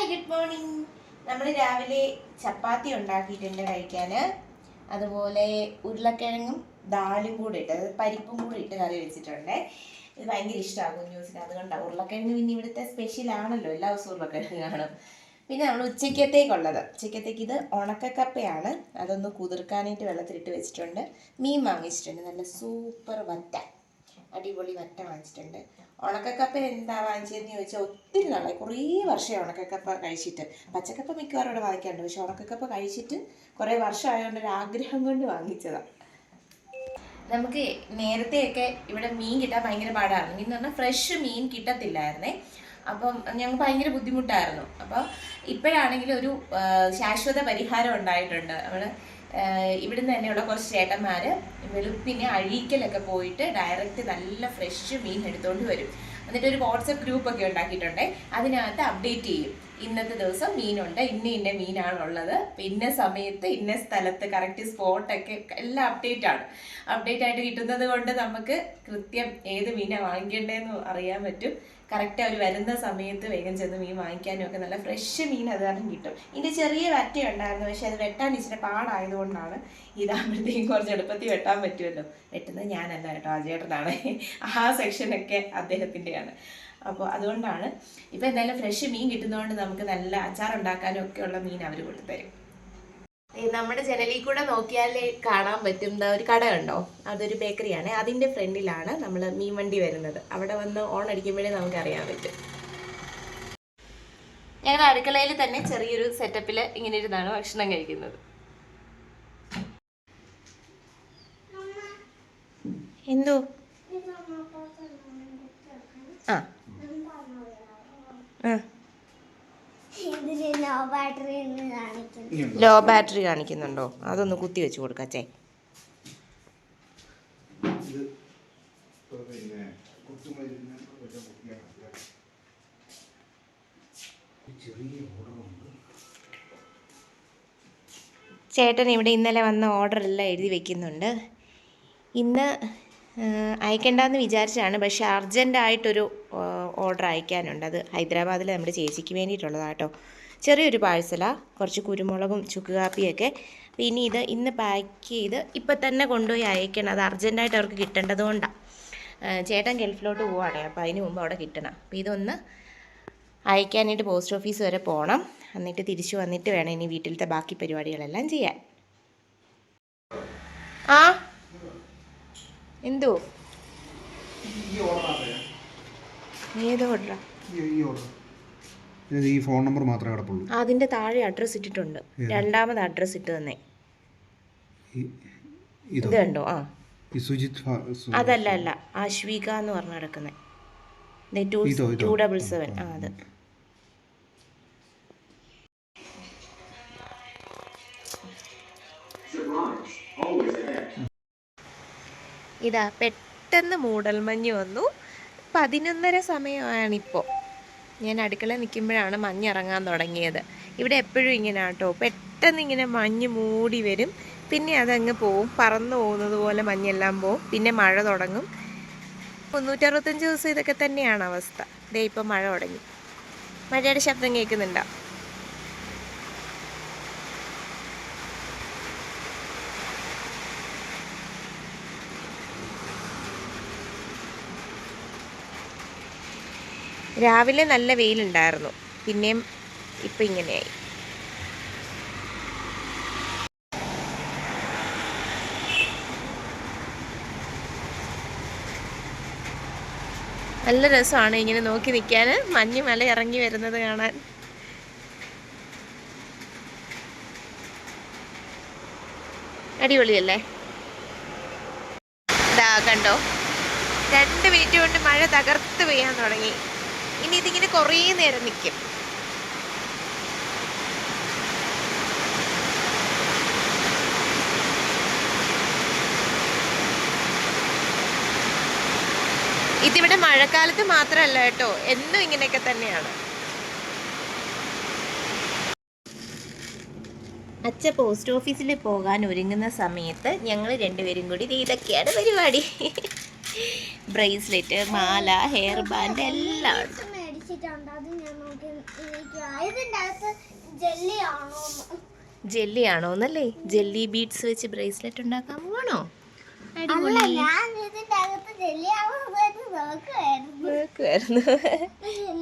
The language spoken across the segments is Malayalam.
ഹായ് ഗുഡ് മോർണിംഗ് നമ്മൾ രാവിലെ ചപ്പാത്തി ഉണ്ടാക്കിയിട്ടുണ്ട് കഴിക്കാൻ അതുപോലെ ഉരുളക്കിഴങ്ങും ദാലും കൂടെ ഇട്ട് അതായത് പരിപ്പും കൂടി ഇട്ട് കറി വെച്ചിട്ടുണ്ട്. ഇത് ഭയങ്കര ഇഷ്ടമാണ് കുഞ്ഞൂസിന് അതുകൊണ്ടാണ് ഉരുളക്കിഴങ്ങ് പിന്നെ ഇവിടുത്തെ സ്പെഷ്യൽ ആണല്ലോ എല്ലാ ദിവസവും ഉരുളക്കിഴങ്ങ് കാണും. പിന്നെ നമ്മൾ ഉച്ചക്കത്തേക്കുള്ളത് ഉച്ചക്കത്തേക്ക് ഇത് ഉണക്കക്കപ്പയാണ്. അതൊന്ന് കുതിർക്കാനായിട്ട് വെള്ളത്തിലിട്ട് വെച്ചിട്ടുണ്ട്. മീൻ വാങ്ങിച്ചിട്ടുണ്ട്. നല്ല സൂപ്പർ വറ്റ. അടിപൊളി വറ്റ വാങ്ങിച്ചിട്ടുണ്ട്. ഉണക്കക്കപ്പ എന്താ വാങ്ങിച്ചതെന്ന് ചോദിച്ചാൽ ഒത്തിരി നാളായി. കുറേ വർഷമായി ഉണക്കക്കപ്പ കഴിച്ചിട്ട്. പച്ചക്കപ്പ മിക്കവാറും ഇവിടെ വാങ്ങിക്കാറുണ്ട്. പക്ഷെ ഉണക്കക്കപ്പ കഴിച്ചിട്ട് കുറേ വർഷമായതുകൊണ്ട് ഒരു ആഗ്രഹം കൊണ്ട് വാങ്ങിച്ചതാണ് നമുക്ക് നേരത്തെയൊക്കെ ഇവിടെ മീൻ കിട്ടാൻ ഭയങ്കര പാടായിരുന്നു. എന്ന് പറഞ്ഞാൽ ഫ്രഷ് മീൻ കിട്ടത്തില്ലായിരുന്നേ. അപ്പം ഞങ്ങൾ ഭയങ്കര ബുദ്ധിമുട്ടായിരുന്നു. അപ്പോൾ ഇപ്പോഴാണെങ്കിൽ ഒരു ശാശ്വത പരിഹാരം ഉണ്ടായിട്ടുണ്ട്. അവിടെ ഇവിടുന്ന് തന്നെയുള്ള കുറച്ച് ചേട്ടന്മാർ വെളുപ്പിനെ അഴീക്കലൊക്കെ പോയിട്ട് ഡയറക്റ്റ് നല്ല ഫ്രഷ് മീൻ എടുത്തുകൊണ്ട് വരും. എന്നിട്ട് ഒരു വാട്സപ്പ് ഗ്രൂപ്പ് ഒക്കെ ഉണ്ടാക്കിയിട്ടുണ്ട് അതിനകത്ത് അപ്ഡേറ്റ് ചെയ്യും. ഇന്നത്തെ ദിവസം മീനുണ്ട് ഇന്ന ഇന്ന മീനാണുള്ളത്. ഇന്ന സമയത്ത് ഇന്ന സ്ഥലത്ത് കറക്റ്റ് സ്പോട്ടൊക്കെ എല്ലാം അപ്ഡേറ്റ് ആണ്. അപ്ഡേറ്റ് ആയിട്ട് കിട്ടുന്നത് കൊണ്ട് നമുക്ക് കൃത്യം ഏത് മീനാണ് വാങ്ങിക്കേണ്ടതെന്ന് അറിയാൻ പറ്റും. കറക്റ്റ് അവർ വരുന്ന സമയത്ത് വേഗം ചെന്ന് മീൻ വാങ്ങിക്കാനും ഒക്കെ നല്ല ഫ്രഷ് മീൻ അത് കാരണം കിട്ടും. ഇതിന്റെ ചെറിയ വറ്റ ഉണ്ടായിരുന്നു. പക്ഷെ അത് വെട്ടാൻ ഇച്ചിരി പാടായതുകൊണ്ടാണ് ഇതാകുമ്പോഴത്തേക്കും കുറച്ച് എളുപ്പത്തിൽ വെട്ടാൻ പറ്റുമല്ലോ. വെട്ടുന്നത് ഞാനല്ല കേട്ടോ ആ ചേട്ടനാണ് ആ സെക്ഷനൊക്കെ അദ്ദേഹത്തിന്റെയാണ് അപ്പോൾ അതുകൊണ്ടാണ് ഇപ്പം എന്തായാലും ഫ്രഷ് മീൻ കിട്ടുന്നതുകൊണ്ട് നമുക്ക് നല്ല അച്ചാർ ഉണ്ടാക്കാനും ഒക്കെ ഉള്ള മീൻ അവർ കൊണ്ടുതരും. നമ്മുടെ ജനലിൽ കൂടെ നോക്കിയാലേ കാണാൻ പറ്റും. ഒരു കട ഉണ്ടോ അതൊരു ബേക്കറിയാണ്. അതിന്റെ ഫ്രണ്ടിലാണ് നമ്മൾ മീൻ വണ്ടി വരുന്നത്. അവിടെ വന്ന് ഓൺ അടിക്കുമ്പോഴേ നമുക്ക് അറിയാൻ പറ്റും. ഞങ്ങൾ അടുക്കളയിൽ തന്നെ ചെറിയൊരു സെറ്റപ്പിൽ ഇങ്ങനെ ഇരുന്നാണ് ഭക്ഷണം കഴിക്കുന്നത്. എന്തോ? ആ. ആ. ലോ ബാറ്ററി എന്ന് ലോ ബാറ്ററി കാണിക്കുന്നുണ്ടോ? അതൊന്ന് കുത്തി വെച്ച് കൊടുക്കച്ചേ ചേട്ടൻ ഇവിടെ ഇന്നലെ വന്ന ഓർഡർ എല്ലാം എഴുതി വെക്കുന്നുണ്ട്. ഇന്ന് അയക്കണ്ടെന്ന് വിചാരിച്ചാണ് പക്ഷേ അർജന്റായിട്ടൊരു ഓർഡർ അയക്കാനുണ്ട്. അത് ഹൈദരാബാദിൽ നമ്മുടെ ചേച്ചിക്ക് വേണ്ടിയിട്ടുള്ളതാണ് കേട്ടോ ചെറിയൊരു പാഴ്സല കുറച്ച് കുരുമുളകും ചുക്ക് കാപ്പിയൊക്കെ. അപ്പോൾ ഇനി ഇത് ഇന്ന് പാക്ക് ചെയ്ത് ഇപ്പം തന്നെ കൊണ്ടുപോയി അയക്കണം. അത് അർജന്റായിട്ട് അവർക്ക് കിട്ടേണ്ടത് കൊണ്ടാണ് ചേട്ടൻ ഗൾഫിലോട്ട് പോവാണ് അപ്പോൾ അതിന് മുമ്പ് അവിടെ കിട്ടണം. അപ്പോൾ ഇതൊന്ന് അയക്കാനായിട്ട് പോസ്റ്റ് ഓഫീസ് വരെ പോകണം എന്നിട്ട് തിരിച്ചു വന്നിട്ട് വേണം ഇനി വീട്ടിലത്തെ ബാക്കി പരിപാടികളെല്ലാം ചെയ്യാൻ. ആ? എന്തോ? ഏത് ഓർഡറാ? ഈ ഫോൺ നമ്പർ മാത്രമേ കിടപ്പുള്ളൂ. അതിന്റെ താഴെ അഡ്രസ്സ് ഇട്ടിട്ടുണ്ട്. രണ്ടാമത് അഡ്രസ്സ് ഇട്ട് തന്നെ. ഇതോ? കണ്ടോ? ആ. സുജിത് അതല്ല അല്ല. ആശ്വിക എന്ന് പറഞ്ഞ് കിടക്കുന്നത് ടു ഡബിൾ സെവൻ ആ അത്. ഇതാ പെട്ടെന്ന് മൂടൽമഞ്ഞ് വന്നു. പതിനൊന്നര സമയമാണിപ്പോൾ ഞാൻ അടുക്കള നിൽക്കുമ്പോഴാണ് മഞ്ഞ് ഇറങ്ങാൻ തുടങ്ങിയത്. ഇവിടെ എപ്പോഴും ഇങ്ങനെ ആട്ടോ പെട്ടെന്ന് ഇങ്ങനെ മഞ്ഞ് മൂടി വരും. പിന്നെ അതങ്ങ് പോവും. പറന്നു പോകുന്നത് പോലെ മഞ്ഞെല്ലാം പോവും. പിന്നെ മഴ തുടങ്ങും. മുന്നൂറ്ററുപത്തഞ്ച് ദിവസം ഇതൊക്കെ തന്നെയാണ് അവസ്ഥ. ദേ ഇപ്പം മഴ തുടങ്ങി. മഴയുടെ ശബ്ദം കേൾക്കുന്നുണ്ടോ? രാവിലെ നല്ല വെയിലുണ്ടായിരുന്നു. പിന്നെയും ഇപ്പം ഇങ്ങനെയായി. നല്ല രസമാണ് ഇങ്ങനെ നോക്കി നിൽക്കാൻ മഞ്ഞ് മല ഇറങ്ങി വരുന്നത് കാണാൻ. അടിപൊളിയല്ലേ? ഇതാ കണ്ടോ? രണ്ട് മിനിറ്റ് കൊണ്ട് മഴ തകർത്ത് പെയ്യാൻ തുടങ്ങി. ഇനി ഇതിങ്ങനെ കുറേ നേരം നിൽക്കും ഇതിവിടെ മഴക്കാലത്ത് മാത്രമല്ല കേട്ടോ എന്നും ഇങ്ങനെയൊക്കെ തന്നെയാണ്. അച്ഛ പോസ്റ്റ് ഓഫീസിൽ പോകാൻ ഒരുങ്ങുന്ന സമയത്ത് ഞങ്ങൾ രണ്ടുപേരും കൂടി ഇതൊക്കെയാണ് പരിപാടി. ബ്രേസ്ലെറ്റ് മാല ഹെയർ ബാൻഡ് എല്ലാം ഉണ്ട്. വെച്ചിട്ടുണ്ട് അത് ഞാൻ നോക്കി അകത്ത് ജെല്ലി ആണോ ജെല്ലി ആണോ എന്നല്ലേ ജെല്ലി ബീഡ്സ് വെച്ച് ബ്രേസ്ലെറ്റ് ഉണ്ടാക്കാൻ പോവാണോ? ഞാൻ അകത്ത് ജെല്ലി നോക്കുമായിരുന്നു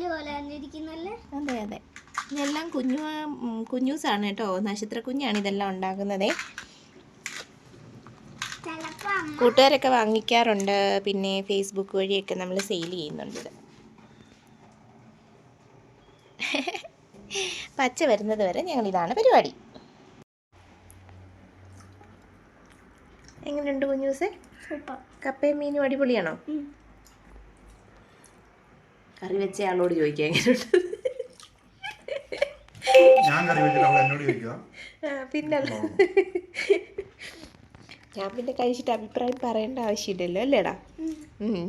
പോലെ അതെ അതെ. ഇതെല്ലാം കുഞ്ഞു കുഞ്ഞൂസാണ് കേട്ടോ. നക്ഷത്ര കുഞ്ഞാണ് ഇതെല്ലാം ഉണ്ടാക്കുന്നത്. കൂട്ടുകാരൊക്കെ വാങ്ങിക്കാറുണ്ട്. പിന്നെ ഫേസ്ബുക്ക് വഴിയൊക്കെ നമ്മൾ സെയിൽ ചെയ്യുന്നുണ്ട് ഇത്. പച്ച വരുന്നത് വരെ ഞങ്ങൾ ഇതാണ് പരിപാടി എങ്ങനെയുണ്ട് കുഞ്ഞൂസേ കപ്പയും മീനും അടിപൊളിയാണോ? കറി വെച്ച ആളോട് ചോദിക്കുക എങ്ങനെയുണ്ട് ഞാൻ കറി എന്നോട് ചോദിക്കുക പിന്നല്ല ഞാൻ പിന്നെ കഴിച്ചിട്ട് അഭിപ്രായം പറയേണ്ട ആവശ്യമില്ലല്ലോ അല്ലേടാ? ഉം.